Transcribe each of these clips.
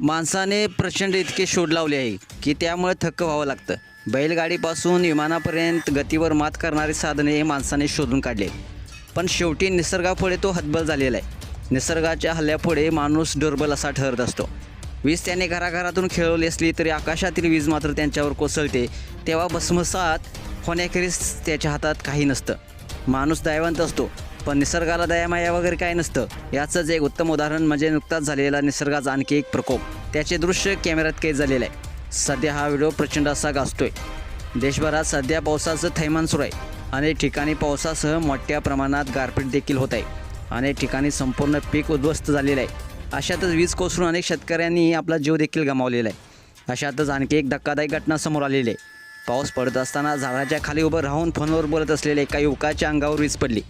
माणसाने प्रचंड इतके शोध लावले आहे की त्यामुळे थक्क व्हावं लागतं. बैलगाडीपासून विमानापर्यंत गतीवर मात करणारी साधने हे माणसाने शोधून काढले. पण शेवटी निसर्गापुढे तो हतबल झालेला आहे. निसर्गाच्या हल्ल्यापुढे माणूस दुर्बल असा ठरत असतो. वीज त्याने घराघरातून खेळवली असली तरी आकाशातील वीज मात्र त्यांच्यावर कोसळते. तेव्हा भस्मसात होण्याखेरीज त्याच्या हातात काही नसतं. माणूस दयावंत असतो. पण निसर्गाला दयामाया वगैरे काय नसतं. याचंच एक उत्तम उदाहरण म्हणजे नुकताच झालेला निसर्गाचा आणखी एक प्रकोप. त्याचे दृश्य कॅमेऱ्यात कैद झालेलं आहे. सध्या हा व्हिडिओ प्रचंड असा गाजतोय. देशभरात सध्या पावसाचं थैमान सुरू आहे. अनेक ठिकाणी पावसासह मोठ्या प्रमाणात गारपीट देखील होत आहे. अनेक ठिकाणी संपूर्ण पीक उद्ध्वस्त झालेलं आहे. अशातच वीज कोसळून अनेक शेतकऱ्यांनी आपला जीव देखील गमावलेला आहे. अशातच आणखी एक धक्कादायक घटना समोर आलेली आहे. पाऊस पडत असताना झाडाच्या खाली उभं राहून फोनवर बोलत असलेल्या एका युवकाच्या अंगावर वीज पडली.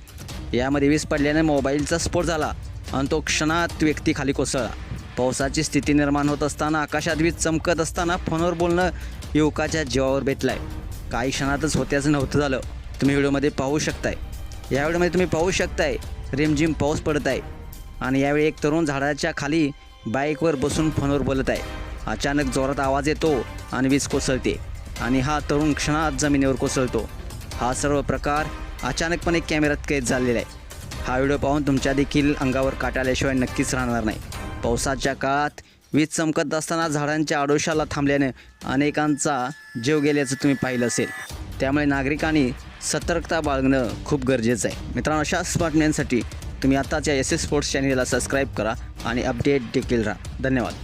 यामध्ये वीज पडल्याने मोबाईलचा स्फोट झाला आणि तो क्षणात व्यक्ती खाली कोसळला. पावसाची स्थिती निर्माण होत असताना आकाशात वीज चमकत असताना फोनवर बोलणं युवकाच्या जीवावर बेतलं आहे काही क्षणातच होत्याचं नव्हतं झालं. तुम्ही व्हिडिओमध्ये पाहू शकताय. या व्हिडिओमध्ये तुम्ही पाहू शकताय रिमझिम पाऊस पडत आहे आणि यावेळी एक तरुण झाडाच्या खाली बाईकवर बसून फोनवर बोलत आहे अचानक जोरात आवाज येतो आणि वीज कोसळते आणि हा तरुण क्षणात जमिनीवर कोसळतो. हा सर्व प्रकार अचानकपणे कॅमेऱ्यात कैद झालेला आहे. हा व्हिडिओ पाहून तुमच्या देखील अंगावर काटा आल्याशिवाय नक्कीच राहणार नाही. पावसाच्या काळात वीज चमकत असताना झाडांच्या आडोशाला थांबल्याने अनेकांचा जीव गेल्याचं तुम्ही पाहिलं असेल. त्यामुळे नागरिकांनी सतर्कता बाळगणं खूप गरजेचं आहे. मित्रांनो अशा बातम्यांसाठी तुम्ही आत्ताच्या एस एस स्पोर्ट्स चॅनेलला सबस्क्राईब करा आणि अपडेट देखील राहा. धन्यवाद.